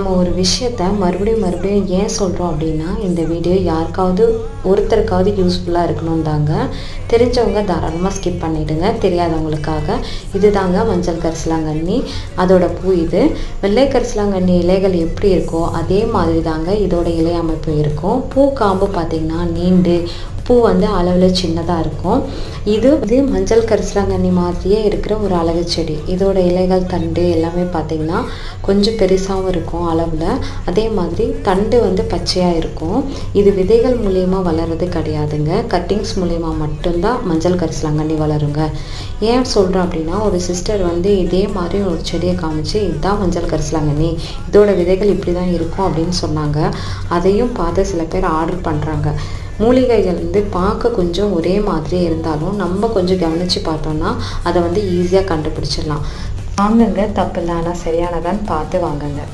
நம்ம ஒரு விஷயத்த மறுபடியும் மறுபடியும் ஏன் சொல்கிறோம் அப்படின்னா இந்த வீடியோ யாருக்காவது ஒருத்தருக்காவது யூஸ்ஃபுல்லாக இருக்கணும் தாங்க தெரிஞ்சவங்க தாராளமாக ஸ்கிப் பண்ணிவிடுங்க தெரியாதவங்களுக்காக. இது தாங்க மஞ்சள் கரிசலாங்கண்ணி. அதோட பூ இது. வெள்ளை கரிசலாங்கண்ணி இலைகள் எப்படி இருக்கோ அதே மாதிரி தாங்க இதோட இலை அமைப்பு இருக்கும். பூ காம்பு பார்த்திங்கன்னா நீண்டு பூ வந்து அளவில் சின்னதாக இருக்கும். இது வந்து மஞ்சள் கரிசலாங்கண்ணி மாதிரியே இருக்கிற ஒரு அழகு செடி. இதோட இலைகள் தண்டு எல்லாமே பார்த்திங்கன்னா கொஞ்சம் பெருசாகவும் இருக்கும் அளவில். அதே மாதிரி தண்டு வந்து பச்சையாக இருக்கும். இது விதைகள் மூலியமாக வளர்றது கிடையாதுங்க. கட்டிங்ஸ் மூலியமாக மட்டும்தான் மஞ்சள் கரிசலாங்கண்ணி வளருங்க. ஏன் சொல்கிறோம் அப்படின்னா ஒரு சிஸ்டர் வந்து இதே மாதிரி ஒரு செடியை காமிச்சு இதுதான் மஞ்சள் கரிசலாங்கண்ணி. இதோட விதைகள் இப்படி தான் இருக்கும் அப்படின்னு சொன்னாங்க. அதையும் பார்த்து சில பேர் ஆர்டர் பண்ணுறாங்க மூலிகைகள் வந்து பார்க்க கொஞ்சம் ஒரே மாதிரி இருந்தாலும் நம்ம கொஞ்சம் கவனித்து பார்த்தோம்னா அதை வந்து ஈஸியாக கண்டுபிடிச்சிடலாம். வாங்குங்க தப்பு இல்லை ஆனால் சரியானதான்னு பார்த்து வாங்குங்க.